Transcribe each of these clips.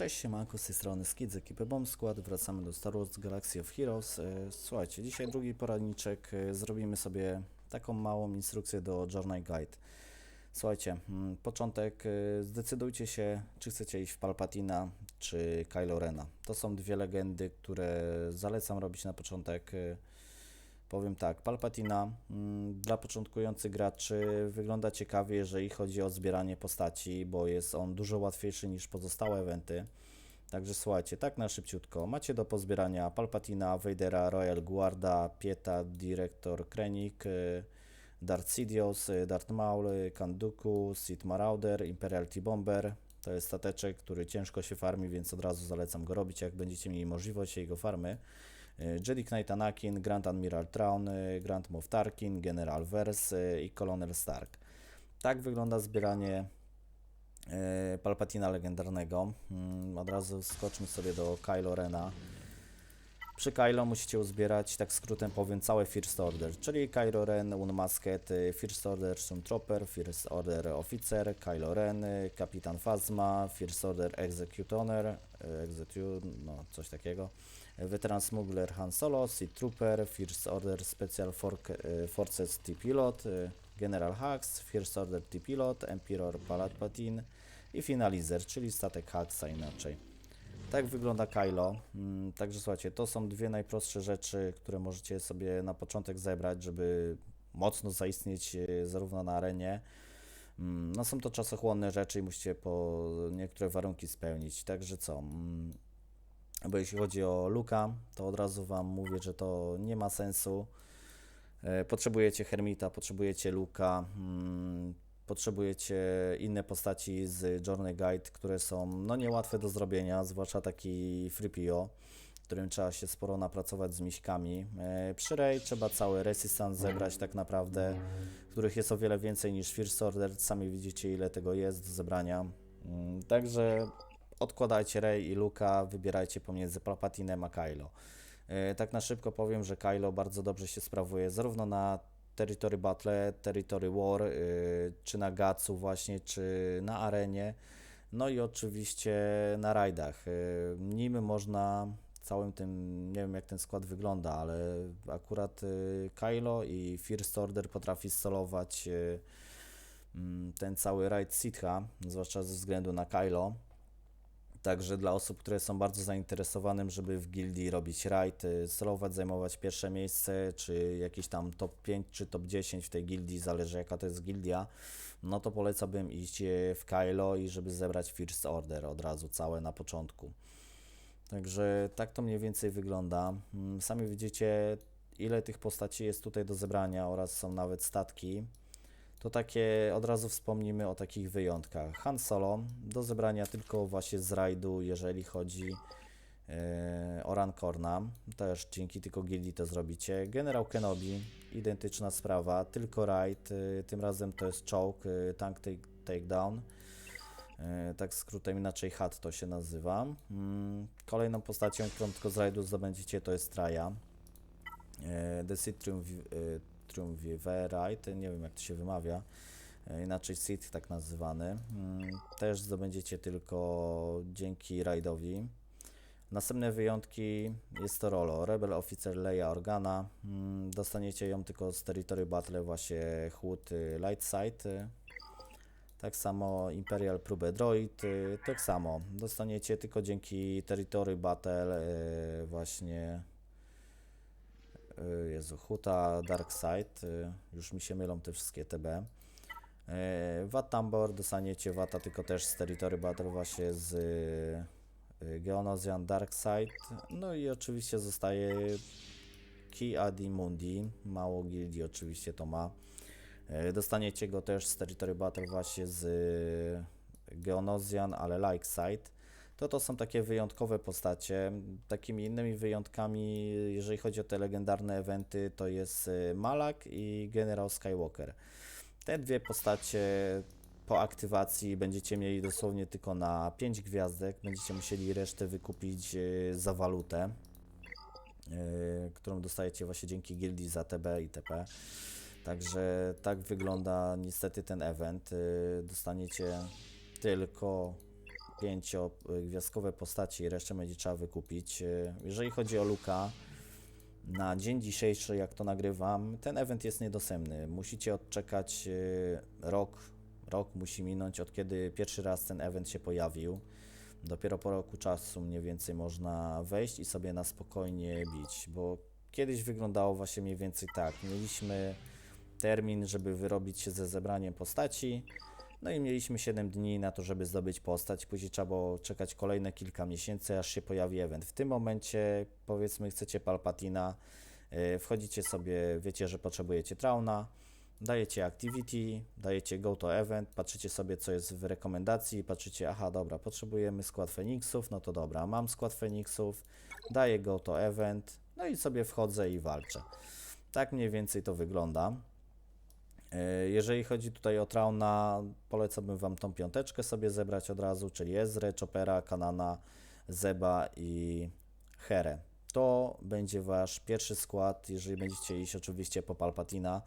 Cześć siemanko, z tej strony Skid z ekipy Bomb Squad, wracamy do Star Wars Galaxy of Heroes. E, Słuchajcie, dzisiaj drugi poradniczek, e, zrobimy sobie taką małą instrukcję do Journey Guide. Słuchajcie, mm, początek, e, zdecydujcie się, czy chcecie iść w Palpatina, czy Kylo Rena. To są dwie legendy, które zalecam robić na początek. Powiem tak, Palpatina mm, dla początkujących graczy wygląda ciekawie, jeżeli chodzi o zbieranie postaci, bo jest on dużo łatwiejszy niż pozostałe eventy. Także słuchajcie, tak na szybciutko. Macie do pozbierania Palpatina, Vadera, Royal Guarda, Pieta, Director Krennic, y, Darth Sidious, y, Darth Maul, y, Kanduku, Sith Marauder, Imperial T-Bomber. To jest stateczek, który ciężko się farmi, więc od razu zalecam go robić, jak będziecie mieli możliwość jego farmy. Y, Jedi Knight Anakin, Grand Admiral Traun, y, Grand Moff Tarkin, General Vers y, i Colonel Stark. Tak wygląda zbieranie Palpatina legendarnego. Mm, Od razu skoczmy sobie do Kylo Rena. Przy Kylo musicie uzbierać, tak skrótem powiem, całe First Order, czyli Kylo Ren, Unmasked, First Order Stormtrooper, First Order Officer, Kylo Ren, Kapitan Phasma, First Order Executioner, Execute, no coś takiego, Veteran Smuggler Han Solo, Seed Trooper, First Order Special y, Forces T-Pilot, y, General Hux, First Order T-Pilot, Emperor Palpatine i Finalizer, czyli statek Huxa inaczej. Tak wygląda Kylo. Mm, Także słuchajcie, to są dwie najprostsze rzeczy, które możecie sobie na początek zebrać, żeby mocno zaistnieć e, zarówno na arenie. Mm, No są to czasochłonne rzeczy i musicie po niektóre warunki spełnić. Także co? mm, Bo jeśli chodzi o Luka, to od razu Wam mówię, że to nie ma sensu. E, Potrzebujecie Hermita, potrzebujecie Luka, mm, potrzebujecie inne postaci z Journey Guide, które są no niełatwe do zrobienia, zwłaszcza taki FreePio, w którym trzeba się sporo napracować z miśkami. E, Przy Rey trzeba cały Resistance zebrać tak naprawdę, których jest o wiele więcej niż First Order, sami widzicie ile tego jest do zebrania. Mm, Także odkładajcie Rey i Luka, wybierajcie pomiędzy Palpatinem a Kylo. E, Tak na szybko powiem, że Kylo bardzo dobrze się sprawuje zarówno na Territory Battle, Territory War, y, czy na Gatsu właśnie, czy na arenie, no i oczywiście na rajdach. Nim można całym tym, nie wiem jak ten skład wygląda, ale akurat y, Kylo i First Order potrafi solować y, mm, ten cały raid Sitha, zwłaszcza ze względu na Kylo. Także dla osób, które są bardzo zainteresowanym, żeby w gildii robić raid, y, solować, zajmować pierwsze miejsce, czy jakiś tam top 5 czy top 10 w tej gildii, zależy jaka to jest gildia, no to polecałbym iść w Kylo i żeby zebrać First Order od razu całe na początku. Także tak to mniej więcej wygląda. Mm, Sami widzicie, ile tych postaci jest tutaj do zebrania oraz są nawet statki. To takie od razu wspomnimy o takich wyjątkach. Han Solo do zebrania tylko właśnie z rajdu, jeżeli chodzi e, o Rancorna. Też dzięki tylko gildii to zrobicie. Generał Kenobi, identyczna sprawa, tylko raid. e, Tym razem to jest czołg, e, tank take, takedown. E, Tak skrótem inaczej HAT to się nazywa. Mm, Kolejną postacią, którą tylko z rajdu zdobędziecie to jest Traja. E, The Sith Triumph- e, Triumvirate, nie wiem jak to się wymawia, e, inaczej Sith tak nazywany. Mm, Też zdobędziecie tylko dzięki rajdowi. Następne wyjątki jest to Rolo, Rebel Officer Leia Organa. Mm, Dostaniecie ją tylko z Territory Battle właśnie chłód y, Light Side. y. Tak samo Imperial Próbę Droid, y, tak samo. Dostaniecie tylko dzięki Territory Battle y, właśnie y, Jezu, Huta Dark Side, już mi się mylą te wszystkie TB. Wat Tambor dostaniecie Wata tylko też z Territory Battle właśnie z Geonosian Dark Side. No i oczywiście zostaje Ki Adi Mundi, mało gildii oczywiście to ma. Y, Dostaniecie go też z Territory Battle właśnie z y, Geonosian, ale Like Side to to są takie wyjątkowe postacie. Takimi innymi wyjątkami, jeżeli chodzi o te legendarne eventy, to jest y, Malak i Generał Skywalker. Te dwie postacie po aktywacji będziecie mieli dosłownie tylko na 5 gwiazdek. Będziecie musieli resztę wykupić za walutę, którą dostajecie właśnie dzięki gildii za TB i TP. Także tak wygląda niestety ten event. Y, Dostaniecie tylko pięciogwiazdkowe postaci, resztę będzie trzeba wykupić. E, Jeżeli chodzi o Luka, na dzień dzisiejszy, jak to nagrywam, ten event jest niedostępny. Musicie odczekać e, rok, rok musi minąć od kiedy pierwszy raz ten event się pojawił. Dopiero po roku czasu mniej więcej można wejść i sobie na spokojnie bić, bo kiedyś wyglądało właśnie mniej więcej tak. Mieliśmy termin, żeby wyrobić się ze zebraniem postaci, no i mieliśmy 7 dni na to, żeby zdobyć postać. Później trzeba było czekać kolejne kilka miesięcy, aż się pojawi event. W tym momencie, powiedzmy, chcecie Palpatina, yy, wchodzicie sobie, wiecie, że potrzebujecie Trauna, dajecie Activity, dajecie Go to Event, patrzycie sobie, co jest w rekomendacji, patrzycie, aha, dobra, potrzebujemy skład Feniksów, no to dobra, mam skład Feniksów, daję Go to Event, no i sobie wchodzę i walczę. Tak mniej więcej to wygląda. E, Jeżeli chodzi tutaj o Trauna, polecałbym Wam tą piąteczkę sobie zebrać od razu, czyli Ezre, Chopera, Kanana, Zeba i Here. To będzie Wasz pierwszy skład, jeżeli będziecie iść oczywiście po Palpatina.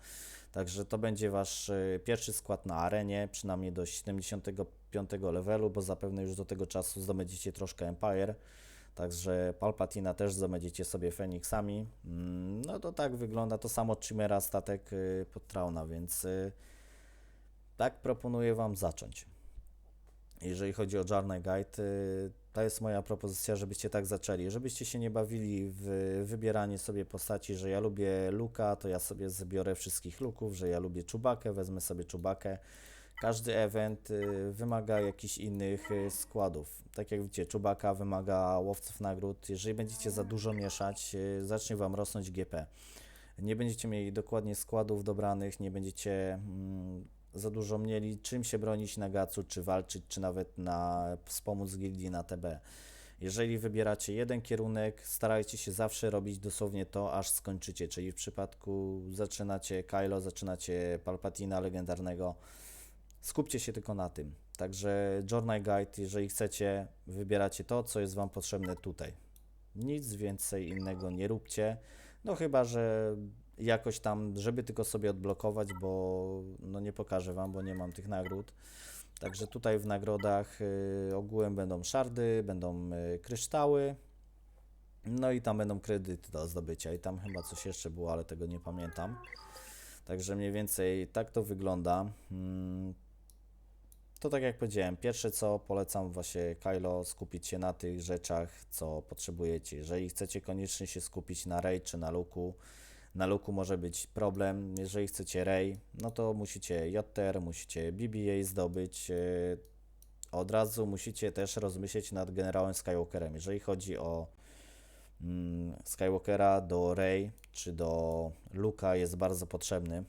Także to będzie Wasz e, pierwszy skład na arenie, przynajmniej do 75 levelu, bo zapewne już do tego czasu zdobędziecie troszkę Empire. Także Palpatina też zdobędziecie sobie Feniksami. Mm, No to tak wygląda to samo Chimera statek y, pod Trauna, więc y, tak proponuję Wam zacząć. Jeżeli chodzi o Journey Guide, y, to jest moja propozycja, żebyście tak zaczęli. Żebyście się nie bawili w wybieranie sobie postaci, że ja lubię Luka, to ja sobie zbiorę wszystkich Luków, że ja lubię Czubakę, wezmę sobie Czubakę. Każdy event y, wymaga jakichś innych y, składów. Tak jak widzicie, Czubaka wymaga łowców nagród. Jeżeli będziecie za dużo mieszać, y, zacznie Wam rosnąć GP. Nie będziecie mieli dokładnie składów dobranych, nie będziecie mm, za dużo mieli czym się bronić na gacu, czy walczyć, czy nawet na wspomóc gildii na TB. Jeżeli wybieracie jeden kierunek, starajcie się zawsze robić dosłownie to, aż skończycie. Czyli w przypadku zaczynacie Kylo, zaczynacie Palpatina legendarnego, skupcie się tylko na tym. Także Journey Guide, jeżeli chcecie, wybieracie to, co jest Wam potrzebne tutaj. Nic więcej innego nie róbcie. No chyba, że jakoś tam, żeby tylko sobie odblokować, bo no nie pokażę Wam, bo nie mam tych nagród. Także tutaj w nagrodach y, ogółem będą szardy, będą y, kryształy, no i tam będą kredyty do zdobycia. I tam chyba coś jeszcze było, ale tego nie pamiętam. Także mniej więcej tak to wygląda. Mm, to tak jak powiedziałem, pierwsze co polecam właśnie Kylo skupić się na tych rzeczach, co potrzebujecie. Jeżeli chcecie koniecznie się skupić na Rey czy na Luku, na Luku może być problem. Jeżeli chcecie Rey, no to musicie JTR, musicie BBA zdobyć. yy, Od razu musicie też rozmyśleć nad generałem Skywalkerem. Jeżeli chodzi o mm, Skywalkera do Rey czy do Luka jest bardzo potrzebny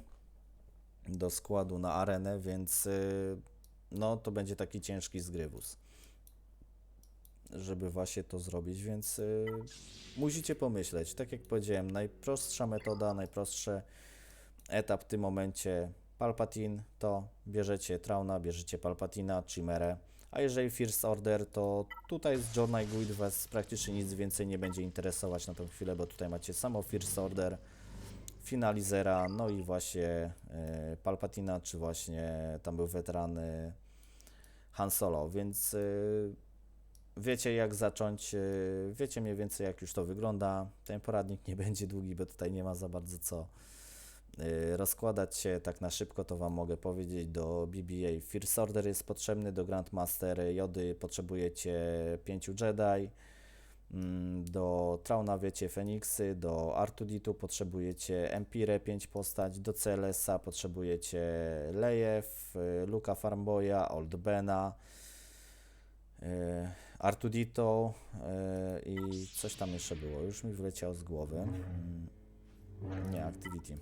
do składu na arenę, więc yy, no to będzie taki ciężki zgrywus, żeby właśnie to zrobić, więc y, musicie pomyśleć. Tak jak powiedziałem, najprostsza metoda, najprostszy etap w tym momencie Palpatine, to bierzecie Trauna, bierzecie Palpatina, Chimerę, a jeżeli First Order, to tutaj z Journey Guide Was praktycznie nic więcej nie będzie interesować na tą chwilę, bo tutaj macie samo First Order, Finalizera, no i właśnie y, Palpatina, czy właśnie tam był weteran Han Solo, więc y, wiecie jak zacząć, y, wiecie mniej więcej jak już to wygląda. Ten poradnik nie będzie długi, bo tutaj nie ma za bardzo co y, rozkładać się tak na szybko, to Wam mogę powiedzieć. Do BBA First Order jest potrzebny, do Grandmaster Jody potrzebujecie 5 Jedi, do Trauna wiecie Feniksy, do Artuditu potrzebujecie Empire 5 postać, do CLS-a potrzebujecie Lejew, y, Luka Farmboya, Old Bena, y, Artudito y, i coś tam jeszcze było, już mi wyleciało z głowy. Mm, Nie, Activity.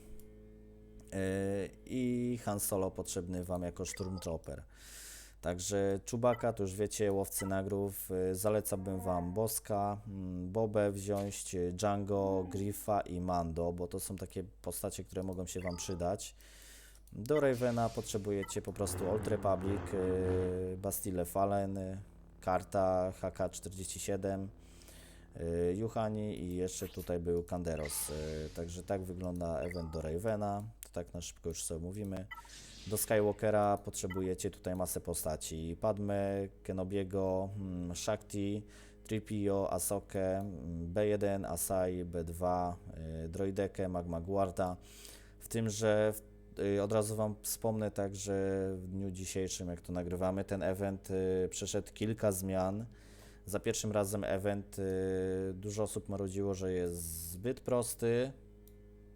I Han Solo potrzebny Wam jako Stormtrooper. Także Czubaka, to już wiecie, łowcy nagród. y, Zalecałbym Wam Boska, mm, Bobę wziąć, y, Django, Griffa i Mando, bo to są takie postacie, które mogą się Wam przydać. Do Ravena potrzebujecie po prostu Old Republic, y, Bastille Fallen, karta HK47, y, Juhani i jeszcze tutaj był Kanderos. Także tak wygląda event do Ravena. tak na szybko już sobie mówimy. Do Skywalkera potrzebujecie tutaj masę postaci. Padme, Kenobiego, mm, Shakti, Tripio, Asokę, mm, B1, Asai, B2, y, Droidekę, Magma Guarda. W tym, że y, od razu Wam wspomnę tak, że w dniu dzisiejszym, jak to nagrywamy, ten event y, przeszedł kilka zmian. Za pierwszym razem event dużo osób marudziło, że jest zbyt prosty,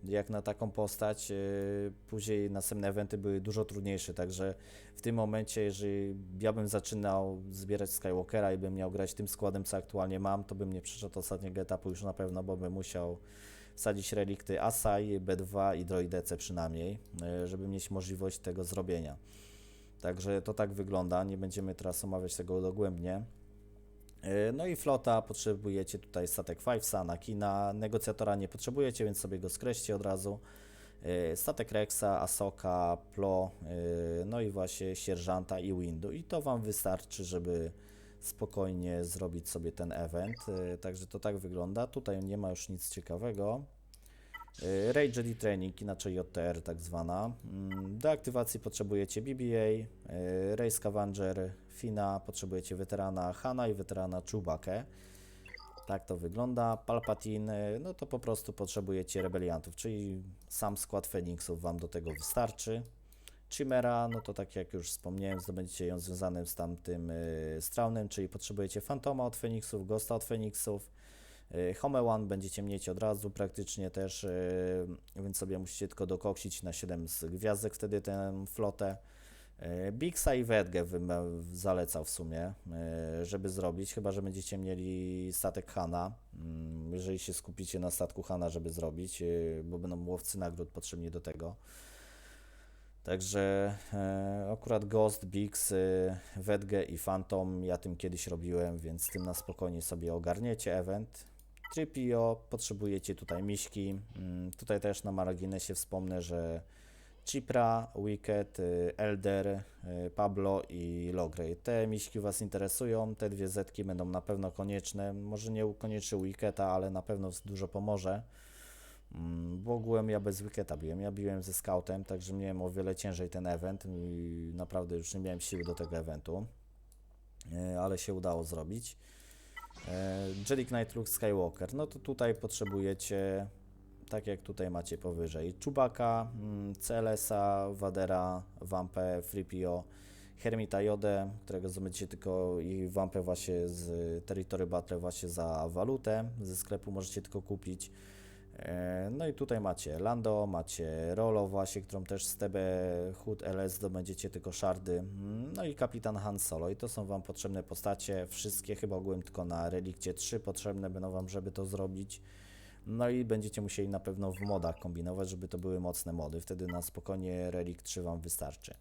jak na taką postać. y, Później następne eventy były dużo trudniejsze, także w tym momencie, jeżeli ja bym zaczynał zbierać Skywalkera i bym miał grać tym składem, co aktualnie mam, to bym nie przeszedł ostatniego etapu już na pewno, bo bym musiał wsadzić relikty Asai, B2 i Droidece przynajmniej, y, żeby mieć możliwość tego zrobienia. Także to tak wygląda, nie będziemy teraz omawiać tego dogłębnie. Y, No i flota, potrzebujecie tutaj statek Fivesa, Nakina, negocjatora nie potrzebujecie, więc sobie go skreślcie od razu. Y, Statek Rexa, Asoka, Plo, y, no i właśnie sierżanta i Windu. I to Wam wystarczy, żeby spokojnie zrobić sobie ten event. Także to tak wygląda. Tutaj nie ma już nic ciekawego. Y, Rage Ready Training, inaczej JTR tak zwana. Mm, Do aktywacji potrzebujecie BBA, y, Ray Scavenger, Fina, potrzebujecie weterana Hana i weterana Chewbacca. Tak to wygląda. Palpatine, y, no to po prostu potrzebujecie rebeliantów, czyli sam skład Feniksów Wam do tego wystarczy. Chimera, no to tak jak już wspomniałem, zdobędziecie ją związanym z tamtym y, straunem, czyli potrzebujecie Fantoma od Feniksów, Ghosta od Feniksów, Home One będziecie mieć od razu praktycznie też, y, więc sobie musicie tylko dokoksić na 7 z gwiazdek wtedy tę flotę. Y, Bixa i e, zalecał w sumie, y, żeby zrobić, chyba że będziecie mieli statek Hana, mm, jeżeli się skupicie na statku Hana, żeby zrobić, y, bo będą łowcy nagród potrzebni do tego. Także e, akurat Ghost, Bix, y, Wedge i Phantom, ja tym kiedyś robiłem, więc tym na spokojnie sobie ogarniecie event. Tripio, potrzebujecie tutaj miśki. Mm, tutaj też na marginesie wspomnę, że Chipra, Wicked, y, Elder, y, Pablo i Logray. Te miśki Was interesują, te dwie zetki będą na pewno konieczne. Może nie koniecznie Wicketa, ale na pewno dużo pomoże. Mm, Bo ogółem ja bez Wicketa biłem, ja biłem ze scoutem, także miałem o wiele ciężej ten event i naprawdę już nie miałem siły do tego eventu, E, ale się udało zrobić. E, Jedi Knight Luke Skywalker, no to tutaj potrzebujecie, tak jak tutaj macie powyżej, Chewbacca, mm, CLS-a, Vadera, Vampę, Fripio, Hermita Jodę, którego zdobędziecie tylko i Vampę właśnie z Territory Battle właśnie za walutę, ze sklepu możecie tylko kupić. E, No i tutaj macie Lando, macie Rolo właśnie, którą też z TB Hood LS zdobędziecie tylko szardy. Mm, No i kapitan Han Solo i to są Wam potrzebne postacie, wszystkie chyba ogółem tylko na Relikcie 3 potrzebne będą Wam, żeby to zrobić. No i będziecie musieli na pewno w modach kombinować, żeby to były mocne mody, wtedy na spokojnie Relikt 3 Wam wystarczy.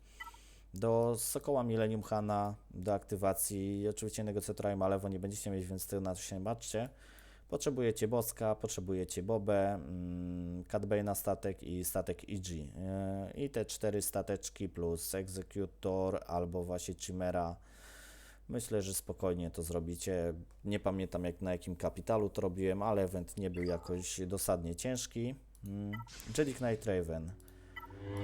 Do Sokoła Millennium Hana, do aktywacji, oczywiście negocjatora i Malewo nie będziecie mieć, więc ty na to się baczcie. Potrzebujecie Boska, potrzebujecie Bobę, mm, Cat Bane'a statek i statek EG. Yy, I te cztery stateczki plus Executor albo właśnie Chimera. Myślę, że spokojnie to zrobicie. Nie pamiętam jak na jakim kapitalu to robiłem, ale event nie był jakoś dosadnie ciężki. Mm, Jedi Knight Raven.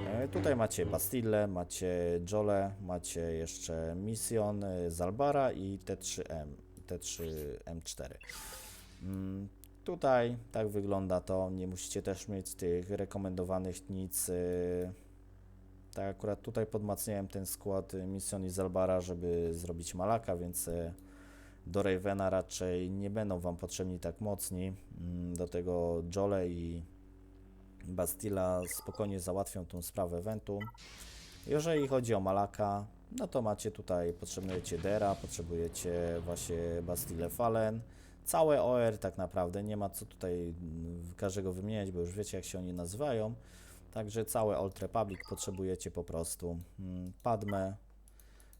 E, Tutaj macie Bastille, macie Jole, macie jeszcze Mission e, Zalbara i T3M, T3M4. Mm, Tutaj tak wygląda to. Nie musicie też mieć tych rekomendowanych nic. y, Tak, akurat tutaj podmacniałem ten skład y, Mission i Zalbara, żeby zrobić Malaka, więc y, do Ravena raczej nie będą Wam potrzebni tak mocni. Mm, Do tego Jole i Bastilla spokojnie załatwią tą sprawę eventu. Jeżeli chodzi o Malaka, no to macie tutaj, potrzebujecie Dera, potrzebujecie właśnie Bastille Fallen, całe OR tak naprawdę, nie ma co tutaj mm, każdego wymieniać, bo już wiecie jak się oni nazywają. Także całe Old Republic potrzebujecie po prostu. Mm, Padme,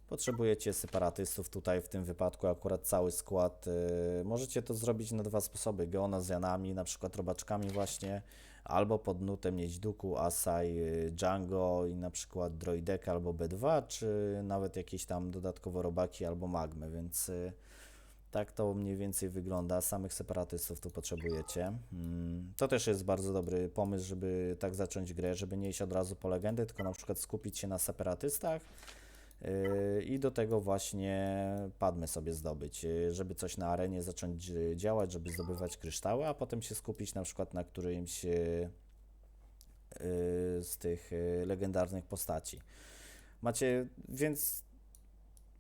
potrzebujecie separatystów tutaj w tym wypadku akurat cały skład. y, Możecie to zrobić na dwa sposoby, geonazjanami, na przykład robaczkami właśnie, albo pod nutem Duku, Asai, y, Django i na przykład Droideka albo B2, czy nawet jakieś tam dodatkowo robaki albo magmy, więc y, Tak to mniej więcej wygląda. Samych separatystów tu potrzebujecie. Mm, To też jest bardzo dobry pomysł, żeby tak zacząć grę, żeby nie iść od razu po legendy, tylko na przykład skupić się na separatystach yy, i do tego właśnie padmy sobie zdobyć, yy, żeby coś na arenie zacząć yy, działać, żeby zdobywać kryształy, a potem się skupić na przykład na którymś z tych legendarnych postaci. Macie, więc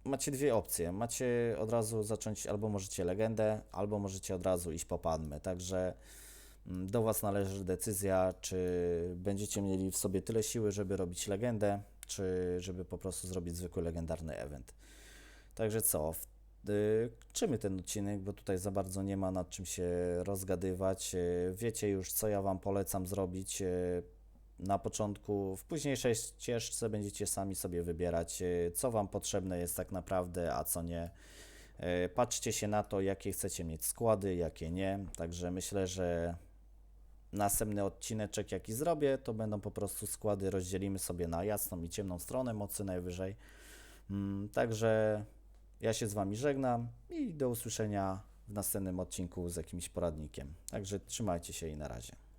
macie dwie opcje. Macie od razu zacząć, albo możecie legendę, albo możecie od razu iść po padmę. Także mm, do Was należy decyzja, czy będziecie mieli w sobie tyle siły, żeby robić legendę, czy żeby po prostu zrobić zwykły legendarny event. Także co? Y, kończymy ten odcinek, bo tutaj za bardzo nie ma nad czym się rozgadywać. Y, Wiecie już, co ja Wam polecam zrobić. Na początku, w późniejszej ścieżce będziecie sami sobie wybierać, e, co Wam potrzebne jest tak naprawdę, a co nie. E, Patrzcie się na to, jakie chcecie mieć składy, jakie nie. Także myślę, że następny odcineczek, jaki zrobię, to będą po prostu składy, rozdzielimy sobie na jasną i ciemną stronę mocy najwyżej. Mm, Także ja się z Wami żegnam i do usłyszenia w następnym odcinku z jakimś poradnikiem. Także trzymajcie się i na razie.